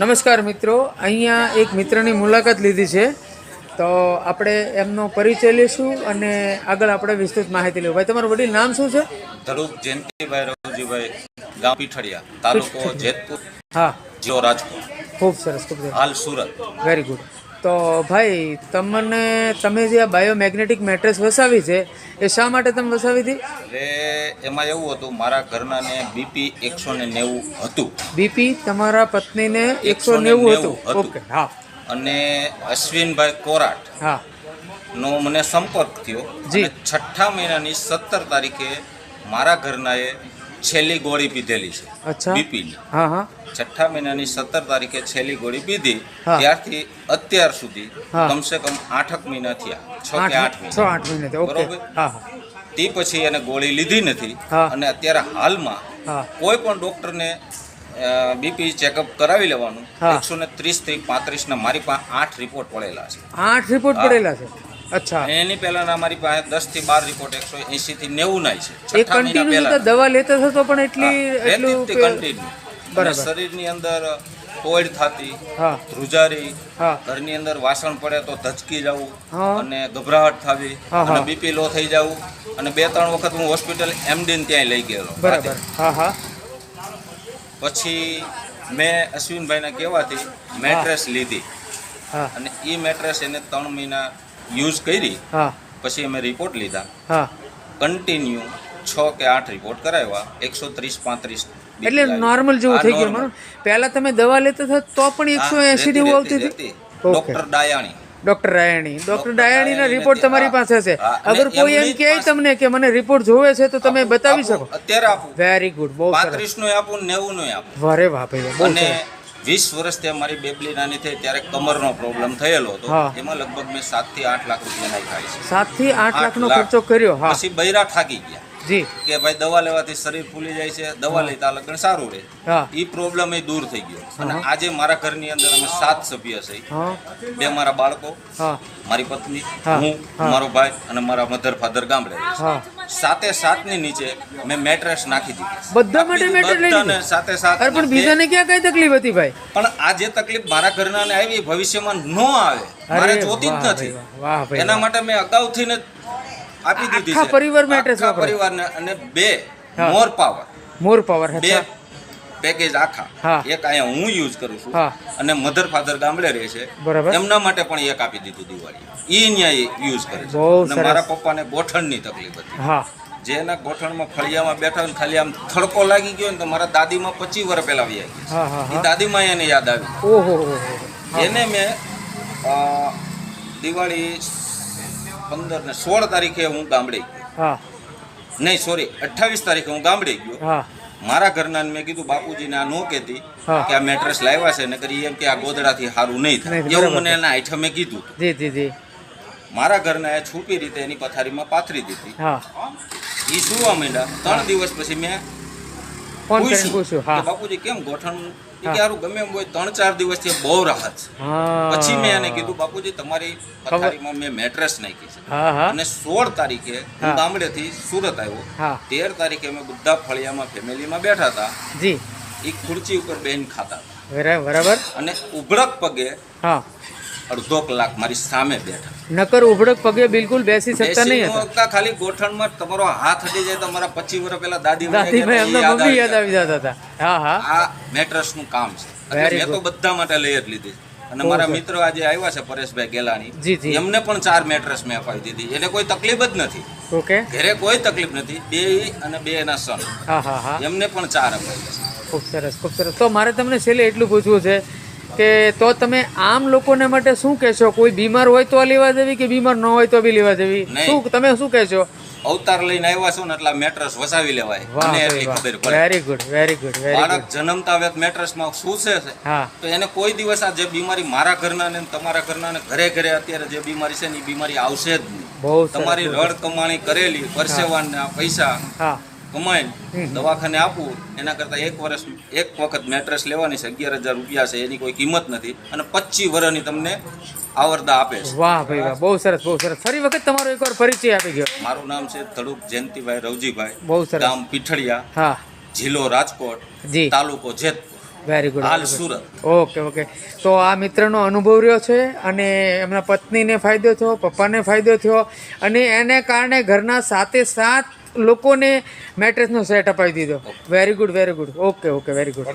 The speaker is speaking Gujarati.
નમસ્કાર મિત્રો. અહીંયા એક મિત્રની મુલાકાત લીધી છે. તો આપણે એમનો પરિચય લઈશું અને આગળ આપણે વિસ્તૃત માહિતી લેવું. ભાઈ તમારું વડીલ નામ શું છે? ધરુક જયંતિભાઈ રવજીભાઈ ગામ પીઠડિયા તાલુકો જેતપુર હા. જીઓ રાજકોટ. ખૂબ સરસ ખૂબ હાલ સુરત. વેરી ગુડ તો ભાઈ તમને તમે જે આ બાયોમેગ્નેટિક મેટ્રેસ વસાવી છે એ શા માટે તમે વસાવી હતી? એટલે એમાં એવું હતું મારા ઘરનાને બીપી એકસો ને નેવું હતું. બીપી તમારા પત્નીને એકસો નેવું હતું. ઓકે હા. અને અશ્વિનભાઈ કોરાટ હા. નો મને સંપર્ક થયો. જી. છઠ્ઠા મહિનાની સત્તર તારીખે મારા ઘરનાએ છેલ્લી ગોળી પીધેલી છે અચ્છા. બીપીની હા હા. છઠ્ઠા મહિનાની સત્તર તારીખે છેલ્લી ગોળી પીધી. ત્યારથી અત્યાર સુધી. કમસે કમ આઠક મહિના થયા. છ કે આઠ છ મહિના. આઠ મહિને બરોબર. હા હા. તે પછી એને ગોળી લીધી નથી અને અત્યારે હાલમાં કોઈ પણ ડોક્ટરને બીપી ચેકઅપ કરાવી લેવાનું. એકસો ને ત્રીસથી પાંત્રીસ ના મારી પાસે આઠ રિપોર્ટ પડેલા છે. આઠ રિપોર્ટ પડેલા છે? અચ્છા. એની પહેલાના મારી પાસે દસથી બાર રિપોર્ટ એકસો એસી થી નેવું ના છે. કન્ટિન્યુ દવા લેતા થતો પણ એટલી એટલું કન્ટિન્યુ બરાબર. શરીરની અંદર ટોયડ થતી ધ્રુજારી ઘરની અંદર વાસણ પડે તો ધચકી જવું અને ગભરાહટ થવી. અને બીપી લો થઈ જવું અને બે ત્રણ વખત હું હોસ્પિટલ એમડી ત્યાં લઈ ગયેલો. બરાબર. પછી મેં અશ્વિનભાઈના કહેવાથી મેટ્રેસ લીધી. અને એ મેટ્રેસ એને ત્રણ મહિના યુઝ કરી. પછી અમે રિપોર્ટ લીધા. કન્ટિન્યુ છ કે આઠ રિપોર્ટ કરાવ્યા. એકસો ત્રીસ પાંત્રીસ એટલે નોર્મલ જેવું થઈ ગયું પહેલા તમે દવા લેતા હતા તો પણ એકસો એસી જેવું આવતી હતી. Doctor Dayani. Doctor Rayani doctor ડાયાણીના report તમારી પાસે છે. અગર કોઈ એમ કહે તમને કે મને રિપોર્ટ જોવે છે તો તમે બતાવી શકો. અત્યારે આપું. વેરી ગુડ બહુ સરસ. પાંત્રીસ નો આપું નેવું નો આપું. વારે વાહ ભાઈ બહુ અને સરસ. વીસ વર્ષથી અમારી બેબલી નાની થઈ ત્યારે કમરનો પ્રોબ્લેમ થયેલો હતો. એમાં લગભગ મેં સાતથી આઠ લાખ રૂપિયા નાખ્યા છે. સાતથી આઠ લાખ. નો ખર્ચો કર્યો હા. પછી બૈરા થાકી ગયા. કે ભાઈ દવા લેવાથી શરીર ફૂલી જાય છે દવા લેતા લગન સારું રહે. એ પ્રોબ્લેમ એ દૂર થઈ ગયો. અને આજે મારા ઘરની અંદર અમે સાત સભ્ય છે. બે મારા બાળકો મારી પત્ની હું. મારો ભાઈ અને મારા મધર ફાધર ગામડે. સાતે સાતની નીચે મેં મેટ્રેસ નાખી દીધી. બધા માટે મેટ્રેસ સાતે સાત પણ બીજાને ક્યાં કઈ તકલીફ હતી ભાઈ? પણ આ જે તકલીફ મારા ઘરનાને આવી ભવિષ્યમાં ન આવે. મારે જોતી જ નથી. એના માટે મેં અગાઉથી ને આપી દીધી છે. પરિવાર આખા પરિવારને અને બે. More power. મોર પાવર બે પેકેજ આખા. એક અહીંયા હું યુઝ કરું છું અને મધર ફાધર ગામડે રહે છે. એમના માટે પણ એક આપી દીધું દિવાળી. ઈ ન્યાય યુઝ કરે છે. અને મારા પપ્પાને ગોઠણની તકલીફ હતી. જેના ગોઠણમાં ફળિયામાં બેઠા ને ખાલી આમ થડકો લાગી ગયો ને તો મારા દાદીમાં પચીસ વર્ષ પહેલા હા એ દાદીમાં એને યાદ આવી. એને મેં દિવાળી પંદર ને સોળ તારીખે હું ગામડે ગયો. નહીં સોરી અઠ્ઠાવીસ તારીખે હું ગામડે ગયો. મારા ઘરના મેં કીધું બાપુજીને આ નો કહેતી કે આ મેટ્રેસ લાવ્યા છે. ને કરી એમ કે આ ગોદડાથી સારું નહીં થાય. એવું મને. એના આઈઠમે કીધું. જી જી જી. મારા ઘરના એ છુપી રીતે એની પથારીમાં પાથરી દીધી. હા. એ સુવા માંડ્યા. ત્રણ દિવસ પછી મેં પૂછ્યું બાપુજી કેમ ગોઠણ. કે હારું ગમે એમ હોય ત્રણ ચાર દિવસથી બહુ રાહત છે. પછી મેં એને કીધું બાપુજી તમારી પથારીમાં મેં મેટ્રેસ નાખી છે. અને સોળ તારીખે હા. ગામડેથી સુરત આવ્યો. તેર તારીખે અમે બધા ફળિયામાં ફેમિલીમાં બેઠા હતા. જી. એ ખુરચી ઉપર બેન ખાતા બરાબર. અને ઉભળક પગે અડધો કલાક મારી સામે બેઠા. નકર ઉભડક પગે બિલકુલ બેસી શકતા નહીં હતા. ખાલી ગોઠણમાં તમારો હાથ હટી જાય તમારા પચીસ વર્ષ પહેલા દાદી દાદીભાઈ એમના મમ્મી યાદ આવી જતા હતા. હા હા. આ મેટ્રેસનું કામ છે. એટલે મેં તો બધા માટે લઈ જ લીધી. અને મારા. મિત્રો આજે આવ્યા છે પરેશભાઈ ગેલાણી. એમને પણ ચાર મેટ્રેસ મેં અપાવી દીધી. એને કોઈ તકલીફ જ નથી. ઓકે. ઘરે કોઈ તકલીફ નથી. બે અને બે એના સન. હા હા હા. એમને પણ ચાર અપાવી ખૂબ સરસ ખૂબ સરસ. તો મારે તમને છેલ્લે એટલું પૂછવું છે કે તો તમે આમ લોકોને માટે શું કહેશો? કોઈ બીમાર હોય તો લેવા દેવી કે બીમાર ન હોય તો બી લેવા દેવી શું તમે શું કહેશો? અવતાર લઈને આવ્યા છો ને એટલે મેટ્રસ વસાવી લેવાય. અને એટલી ખબર પડે. Very good very good very બાળક જન્મતા વેત મેટ્રેસમાં શું છે? તો એને કોઈ દિવસ આ જે બીમારી મારા ઘરના ને તમારા ઘરના ને ઘરે ઘરે અત્યારે જે બીમારી છે ને એ બીમારી આવશે જ નહીં. તમારી રડ કમાણી કરેલી પરસેવાના પૈસા. કમાઈને દવાખાને આપવું એના કરતાં એક વર્ષ એક વખત મેટ્રેસ લેવાની છે અગિયાર હજાર રૂપિયા છે એની કોઈ કિંમત નથી અને પચીસ વર્ષની તમને આવરદા આપે છે. વાહ ભાઈ વાહ બહુ સરસ બહુ સરસ. ફરી વખત તમારો એકવાર પરિચય આપી ગયો મારું નામ છે ધડુક જયંતિભાઈ રવજીભાઈ. બહુ સરસ. ગામ પીઠળિયા હા. જિલ્લો રાજકોટ તાલુકો જેતપુર. વેરી ગુડ હાલ સુરત. ઓકે ઓકે તો આ મિત્રનો અનુભવ રહ્યો છે અને એમના પત્નીને ફાયદો થયો પપ્પાને ફાયદો થયો અને એને કારણે ઘરના સાથે સાથ લોકોને મેટ્રેસનો સેટ અપાવી દીધો. Very good very good okay okay very good